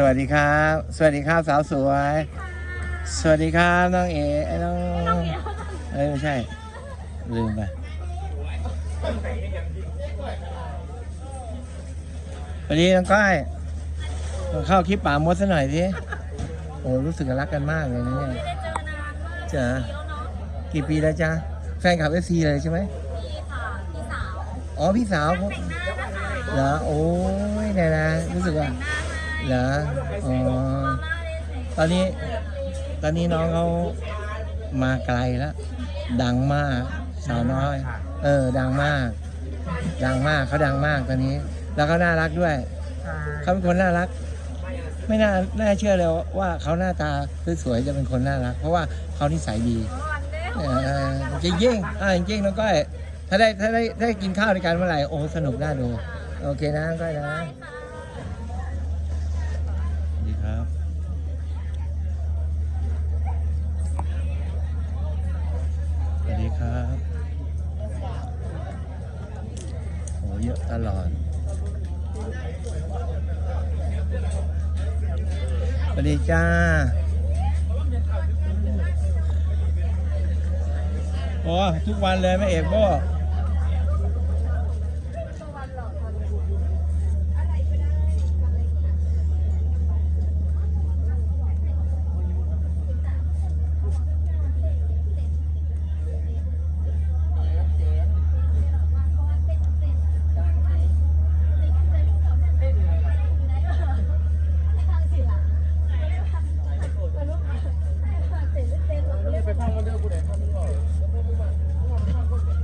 สวัสดีครับ สวัสดีครับสาวสวย สวัสดีครับน้องเอไอ้น้องเอ้ยไม่ใช่ ลืมไปวันนี้น้องก้อยมาเข้าคลิปป่ามดซะหน่อยสิโอ้รู้สึกรักกันมากเลยนะเนี่ยจ้ะกี่ปีแล้วจ๊ะแฟนคลับเอฟซีเลยใช่ไหมพี่ค่ะพี่สาวอ๋อพี่สาวเขาแต่งหน้านะคะเหรอโอ้ยเนี่ยนะรู้สึกว่า เหรออ๋อตอนนี้ ตอนนี้น้องเขามาไกลแล้ว ดังมาก สาวน้อย เออ ดังมาก ดังมากเขาดังมากตอนนี้ แล้วเขาน่ารักด้วย เขาเป็นคนน่ารัก ไม่น่า น่าเชื่อเลยว่าเขาหน้าตาสวยๆจะเป็นคนน่ารัก เพราะว่าเขานิสัยดีเออจริงจริงๆอ่าจริงๆน้องก้อย ถ้าได้ถ้าได้ได้กินข้าวด้วยกันเมื่อไหร่ โอ้ สนุกน่าดู โอเคนะน้องก้อยนะ สวัสดีครับ สวัสดีครับ โหเยอะตลอด สวัสดีจ้า โอ้ทุกวันเลยแม่เอกโบส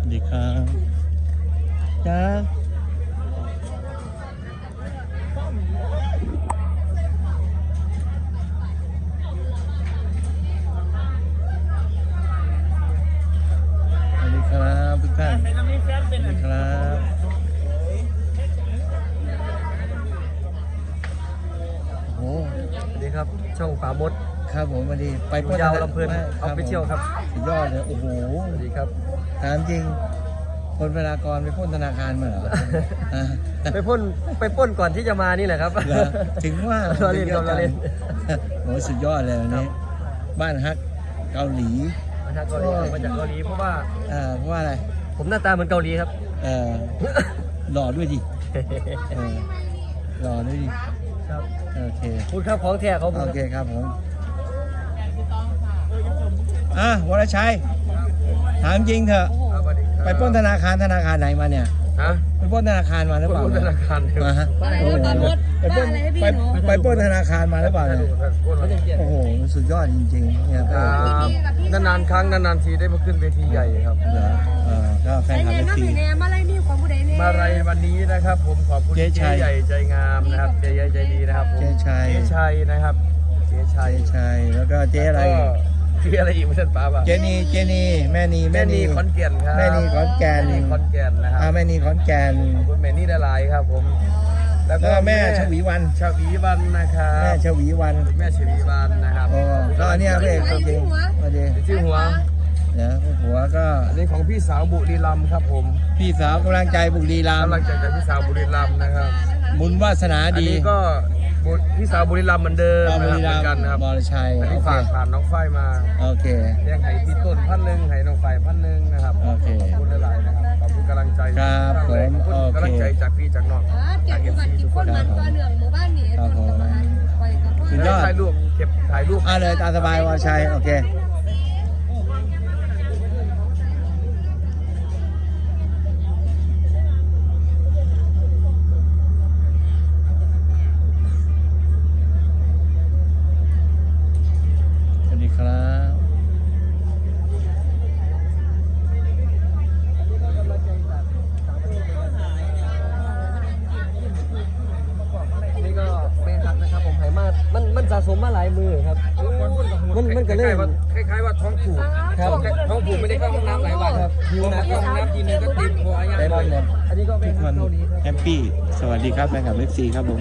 วัสดีครับจ้าสวัสดีครับทุกท่านสวัสดีครับโอ้โห สวัสดีครับ ช่องฝามด ครับผมสวัสดีไปยาวลำเพลินไม่ออฟฟิเชียลครับสุดยอดเลยโอ้โหสวัสดีครับถามจริงคนเวลากรไปพ้นธนาคารมาเหรอฮะไปพ่นไปพ่นก่อนที่จะมานี่แหละครับเหรอถึงว่าเราเล่นครับเราเล่นโอ้สุดยอดเลยวันนี้ บ้านฮักเกาหลีมาจากเกาหลีครับมาจากเกาหลีเพราะว่าอ่าเพราะว่าอะไร ผมหน้าตาเหมือนเกาหลีครับ เออหล่อด้วยดิเออหล่อด้วยดิ ครับโอเคพูดครับของแท้เขาพูดโอครับเคครับผมอะวรชัยถามจริงเถอะสวัสดีครับไปปล้นธนาคารธนาคารไหนมาเนี่ยฮะไปปล้นธนาคารมาหรือเปล่าปล้นธนาคารเนี่ยมาฮะอะไรโอ้โหนะตอนรถไปปล้นบ้าอะไรให้พี่ไปหนูไปปล้นธนาคารมาหรือเปล่าเนี่ยปล้นมาโอ้โหสุดยอดจริงๆเนี่ยคก็รับนานๆครั้งนานๆทีได้มาขึ้นเวทีใหญ่ครับเหรอเออก็แฟนไอ้คลับเนเอฟซี มน้ำหนึ่งเนมอะไรนี่ของผู้ใดเนี่ยมาไรวันนี้นะครับ ผมขอบคุณเจ๊เจ๊ชัยใหญ่ใจงามนะครับเจ๊ใหญ่ใจดีนะครับผมเจ๊ชัยเจ๊ชัยนะครับเจ๊ชัยเจ๊ชัยแล้วก็เจ๊อะไร ก็เจ๊อะไรอีกไม่ใช่ป้าป่ะเจนีเจนีแม่นีแม่นีขอนแก่นครับแม่นีขอนแก่นแม่นีขอนแก่นนะคอ่ารับแม่นีขอนแก่นขอบคุณแม่นี่หลายๆครับผม แล้วแล้วก็ก็แม่ชวีวัน ชวีวันนะครับ แม่ชวีวันแม่ชวีวันนะครับโอ้แล้วอันเนี้ยพระเอกตัวจริงสวัสดี ชื่อหัว เดี๋ยวหัวก็อันนี้ของพี่สาวบุรีรัมย์ครับผมพี่สาวกำลังใจบุรีรัมกำลังย์ใจจากพี่สาวบุรีรัมย์นะครับบุญวาสนาอันดีนี้ก็บุพี่สาวบุรีรัมย์เหมือนเดิมบุนะครับรีเหมืรัอมนกันย์นะครับบรชัยอันโอนี้เคฝากผ่านน้องฝ้ายมาโอเคเลี้ยงไห้พี่ต้นพันหนึ่งไห้น้องฝ้ายพันหนึ่งนะครับโอเคขอบคุณหลายๆนะครับขอบคุณกำลังใจครับผมขอบคุณกำลังใจโอเคจากพี่จากน้องอ่าเก็บอุบัติคนมันตัวเหลืองหมู่บ้านนี่ครับผมไปกับพ่อ สุดยอด ถ่ายรูปเก็บถ่ายรูป อ่าเลยตามสบายวรชัยโอเค ทุกคนแฮปปี้ สวัสดีครับแฟนคลับเอฟซีครับผม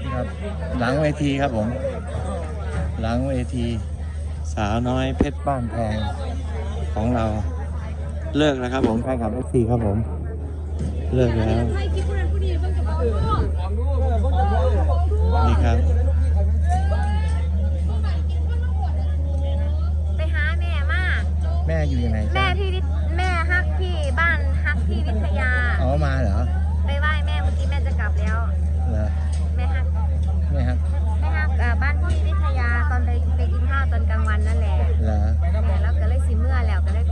นี่ครับ หลังเวทีครับผม หลังเวที สาวน้อยเพชรบ้านแพงของเรา เลิกแล้วครับผมแฟนคลับเอฟซีครับผม เลิกแล้ว นี่ครับ แม่อยู่ยังไงแม่ที่วิทแม่ฮักที่บ้านฮักที่วิทยา อ๋อมาเหรอ ไปไหว้แม่เมื่อกี้แม่จะกลับแล้ว เหรอ แม่ฮักแม่ฮักแม่ฮักเอ่อบ้านที่วิทยาตอนไปไปกินข้าวตอนกลางวันนั่นแหละเหรอแแล้วก็เลยสิเมื่อแล้วก็เลย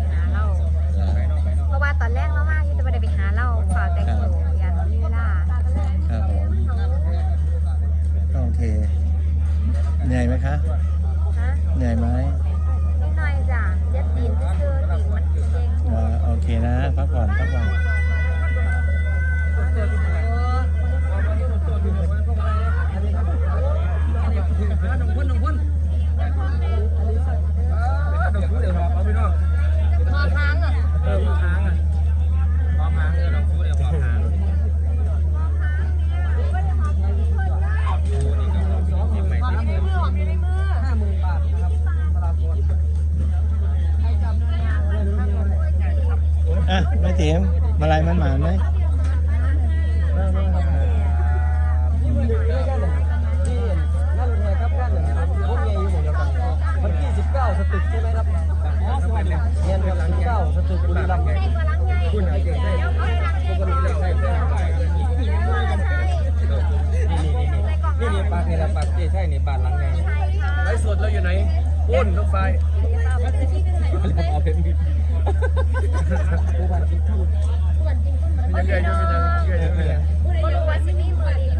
าย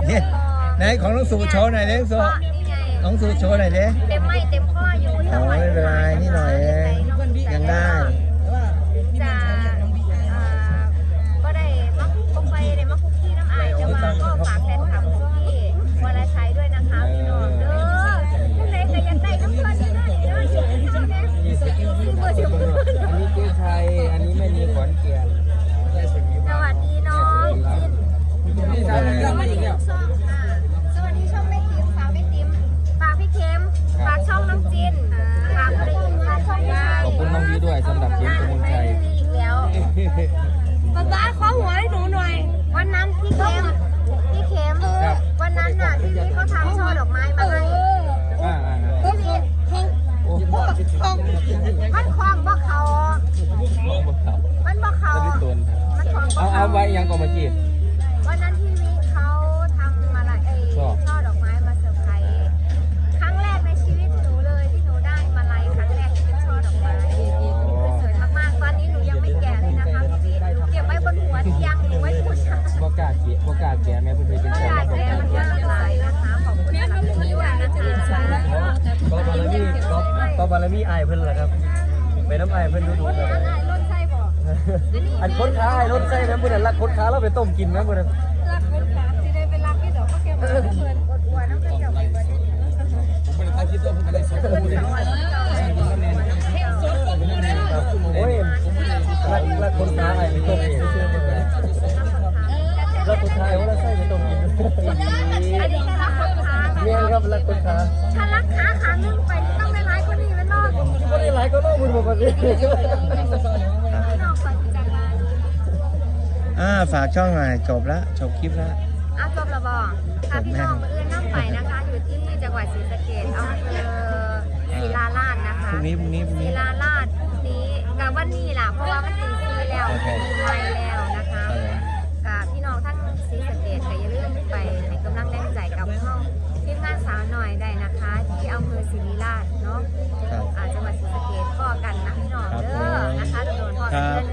เนี่ยไหนของน้องสุโชว์หน่อยเล็สุน้องสุโชว์หน่อยเล็เต็มไม่เต็มข้ออยู่โอ้ยไม่เป็นไรนี่หน่อยเองยังได้ บารมีอายเพิ่นล่ะครับไปน้ำอายเพิ่นดูดูกันรถไส้บ่อันคนขาไอ้ยรถไส้นะเพื่อนรักคนขาเราไปต้มกินนะเพื่อนรักคนขาสิได้ไปรักที่ดอกก็แก้วเพื่อนปวดหัวน้ำตายคลิปด้วยผมไม่ได้สดโอ้ยรักรักคนขาอาไปต้มกินรักคนขาอายว่าเราไส้ไปต้มกินเนี่ยครับรักคนขา อ่าฝากช่องหน่อยจบละจบคลิปละ อาจบละบอกค่ะพี่น้องมืออื่นน้ำไปนะคะ อยู่ที่จังหวัดศรีสะเกษอำเภอศิลาลาดนะคะนี้นี้พรีลาลาดพรุ่งนี้กับวันนี้ล่ะ เพราะว่ามันตีซีแล้วมีไม่แล้ว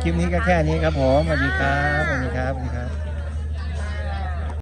ลิปนี้ก็แค่นี้ครับผมสวัสดีครับสวัสดีครับสวัสดีครับ